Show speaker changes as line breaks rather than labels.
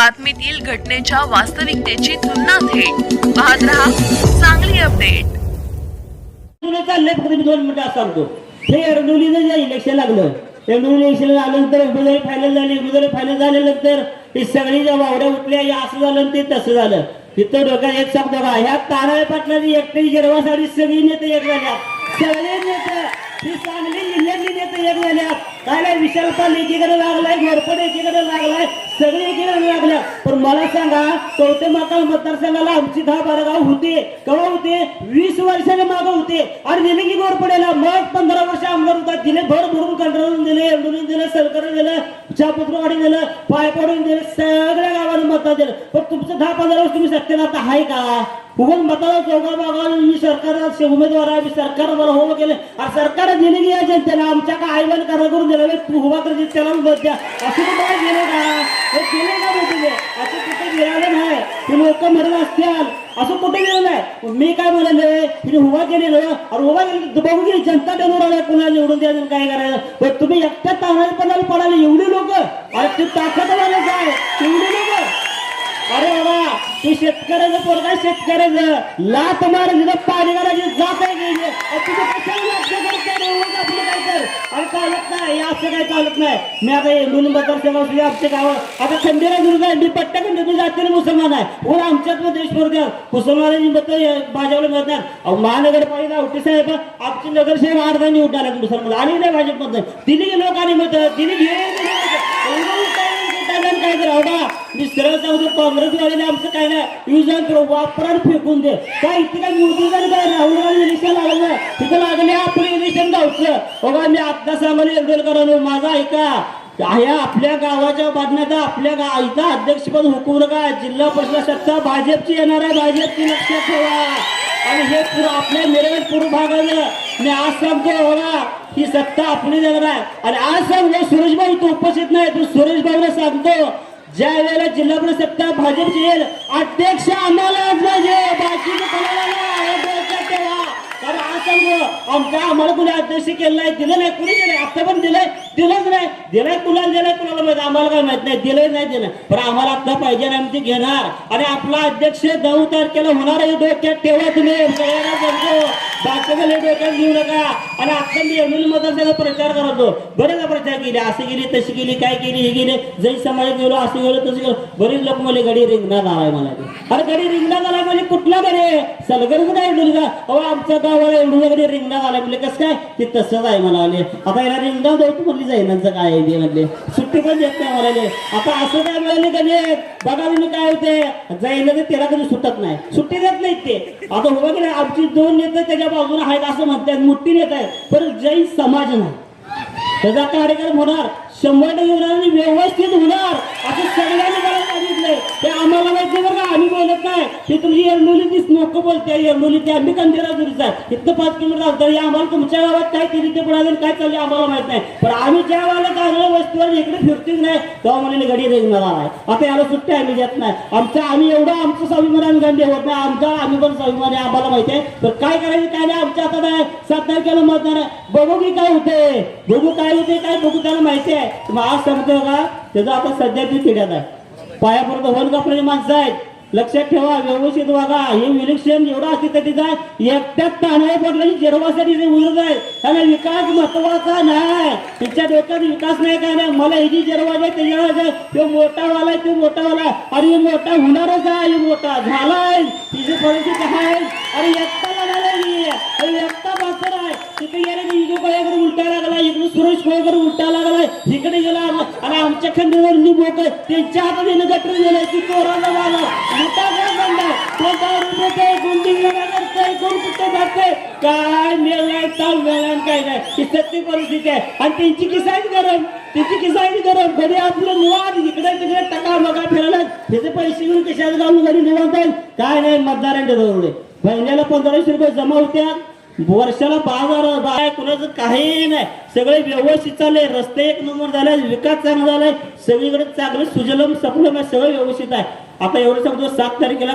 बातमीतील घटनेच्या वास्तविकतेची तुलना थेट. पाहत रहा चांगली अपडेट.
चाललंय फक्त मी दोन मिनिटं सांगतो. हे एरडोलीचं जे इलेक्शन लागलं एरडोली इलेक्शन आल्यानंतर उमेदवारी फायनल झाले उमेदवारी फायनल झाल्यानंतर ही सगळी ज्या वावड्या उठल्या या असं झालं ते तसं झालं. तिथं डोक्यात एक शब्द बघा ह्या ताराळे पाटलाची एकटी जिरवासाठी सगळी नेते एक झाल्या. सगळे नेते ही चांगली जिल्ह्यातली नेते झाल्या काय नाही विशाल पाल एकीकडे लागलाय घोरपड एकीकडे लागलाय सगळे एकीकडे लागल्या. पण मला सांगा चौथे माकाल मतदारसंघाला आमची दहा बारा गाव होते. कवा होते? वीस वर्षाने मागं होते. आणि दिले की घोरपडेला? मग पंधरा वर्ष आमदार होता. दिले भर भरून कंटाळून दिले एवढून दिलं सरकार दिलं छापत्र काढून दिलं पाय पडून दिलं सगळ्या गावाने मतात दिलं. पण तुमचं दहा पंधरा वर्ष तुम्ही सत्तेत आता आहे का? उगून मताला चौका बागा मी सरकार उमेदवार आहे मी सरकार मला हो गेले आणि सरकार दिले की या जनतेला आमच्या का आईवन करा करून दिला तू उभा कर त्याला मत द्या। असं कुठं गेले का हे। गेले का भेटले असं कुठे गेलेलं नाही ते लोक मरत असतील असं कुठे गेलं नाही मी काय म्हणाले तिने उभा केलेलं आणि उभा केली बघू गेली जनता डोनर आल्या कुणाला निवडून द्यायचं काय करायचं पण तुम्ही एकट्या तानाला पडायला पडाले एवढे लोक अरे ते ताकद वाले काय एवढे लोक अरे बाबा तू शेतकऱ्याचं पोरगा शेतकऱ्याचं. लात मार तिथं पाणी घालायची जात आहे तुझं कशाला लक्ष काय अरे चालत नाही असं काय चालत नाही. मी आता येऊन मतदारसंघ असू आमच्या गावात आता खंडेरा दुर्ग आहे मी पट्ट्या खंडे जातील मुसलमान आहे. वर आमच्यात देश भरत्या मुसलमानांची मत भाजपला मिळतात अहो महानगरपालिका आवटी साहेब आमची नगरसेवक अर्धा निवडून आला मुसलमान. आली नाही भाजपमध्ये दिली आणि मत दिली घे काय करावं का मी सरळ सांगतो काँग्रेस काँग्रेसवाल्याने आमचं काय नाही. यूज वापरा फेकून दे. काय इथे काय मोदी जरी काय राहुल गांधी इलेक्शन लागलं तिथं लागले आपलं इलेक्शन गावचं. बघा मी आत्ता सामान्य एवढं करा माझा ऐका. ह्या आपल्या गावाच्या बातम्यात आपल्या गा इथं अध्यक्षपद हुकू नका जिल्हा परिषद सत्ता भाजपची येणार आहे. भाजपची लक्षात ठेवा. आणि हे पूर आपल्या मिरज पूर्व भागाचं मी आज सांगतो बघा ही सत्ता आपली देणार आहे. आणि आज सांगतो सुरेश भाऊ तू उपस्थित नाही तू सुरेश भाऊला सांगतो ज्या वेळेला जिल्हा परिषद सत्ता भाजपची येईल अध्यक्ष आम्हाला पाहिजे बाकी कोणाला नाही हे डोक्यात ठेवा कारण आमच्या आम्हाला कुणी अध्यक्ष केलं नाही दिलं नाही कुणी दिलंय आता पण दिलंय दिलंच नाही. दिलंय कुणाला दिलंय कुणाला माहिती? आम्हाला काय माहीत नाही दिलंय नाही दिलं पण आम्हाला आता पाहिजे आणि आम्ही ते घेणार. आणि आपला अध्यक्ष नऊ तारखेला होणार आहे डोक्यात ठेवा तुम्ही. सगळ्यांना लय बाकीचं डोक्यात घेऊ नका. आणि आता मी एवढी मतदारसंघात प्रचार करतो बरेच प्रचार केले? असे गेली तशी गेली काय केली हे गेले. जै समाजात गेलो असं गेलो तसं गेलो. बरेच लोक मला गडी रिंगणार आलाय मला अरे गडी रिंगणार आलाय म्हणजे कुठला गडी सलगरच काय का अहो आमच्या गावाला एवढं गडी रिंगणार आलाय म्हणजे कसं काय? ते तसंच आहे मला आले आता याला रिंगणार द्यायची म्हणली जाईनांचं काय आहे ते म्हणले. सुट्टी पण देत नाही म्हणाले. आता असं काय मिळाले कधी बघा तुम्ही काय होते जाईना तर त्याला कधी सुटत नाही. सुट्टी देत नाहीत ते. आता हो की आमची दोन नेते त्याच्या बाजूने आहेत असं म्हणतात. मोठी नेत आहेत. पण जैन समाज नाही. त्याचा कार्यक्रम होणार. शंभर टक्के व्यवस्थित होणार. असं सगळ्यांनी सांगितलंय. ते आम्हाला माहिती बरं का आम्ही बोलत नाही. ते तुमची एरडोली नको बोलते एरडोली ते आम्ही कंदिरा दुरीचा इथं पाच किलोमीटर अंतर आम्हाला तुमच्या गावात काय केली ते पडाले काय चालले आम्हाला माहीत नाही. पण आम्ही ज्या वेळेला चांगल्या वस्तूवर इकडे फिरतीच नाही तेव्हा मला गडी रेंगणार आहे. आता याला सुट्टी आम्ही देत नाही. आमचा आम्ही एवढं आमचं स्वाभिमान आम्ही गांधी होत नाही. आमचा आम्ही पण स्वाभिमान आहे आम्हाला माहिती आहे. तर काय करायचं काय नाही आमच्या हातात आहे. सात तारखेला मतदान आहे. बघू की काय होते. बघू काय होते काय बघू त्याला माहिती आहे. मग आज सांगतो का त्याचं आता सध्या ती पिढ्यात आहे. पायापर्यंत वन कापणारी माणसं आहेत. लक्षात ठेवा व्यवस्थित वागा. हे इलेक्शन एवढं असते तर तिथं एकट्यात तांदळे पडल्याची जेरवासाठी ते उरत आहे. त्याला विकास महत्त्वाचा नाही. तिच्या डोक्यात विकास नाही काय नाही? मला ही जी जिरवाज आहे त्याच्यावर तो मोठावाला आहे तो मोठावाला आणि हे मोठा होणारच आहे मोठा. झालाय. तिची परिस्थिती आहे. अरे एकटा लढायला नाही एकटा बाकर आहे. तिथे गेले की इकडे कोणाकडे उलटा लागला इकडे सुरेश कोणाकडे उलटा लागलाय. इकडे गेला आणि आमच्या खंडीवर निबोक त्यांच्या हातात येणं गटर गेलं की कोरोना झाला मोठा घर बनलाय तो दारू देतोय करतोय कोण कुठे जातोय काय मिळणार ताल मिळणार काय नाही. ही सत्य परिस्थिती आहे. आणि त्यांची किसान गरम. त्यांची किसायची गरम. घरी आपलं निवाद इकडे तिकडे टका मगा फिरायला त्याचे पैसे घेऊन कशाला घालून घरी निवांत काय नाही मतदारांच्या जवळ महिन्याला पंधराशे रुपये जमा होत्या वर्षाला बाजार बाय कुणाचं काही नाही. सगळे व्यवस्थित चालले रस्ते एक नंबर झाले विकास चांगला झालाय. सगळीकडे चांगलं सुजलम सफलम आहे सगळं व्यवस्थित आहे. आता एवढं सांगतो सात तारखेला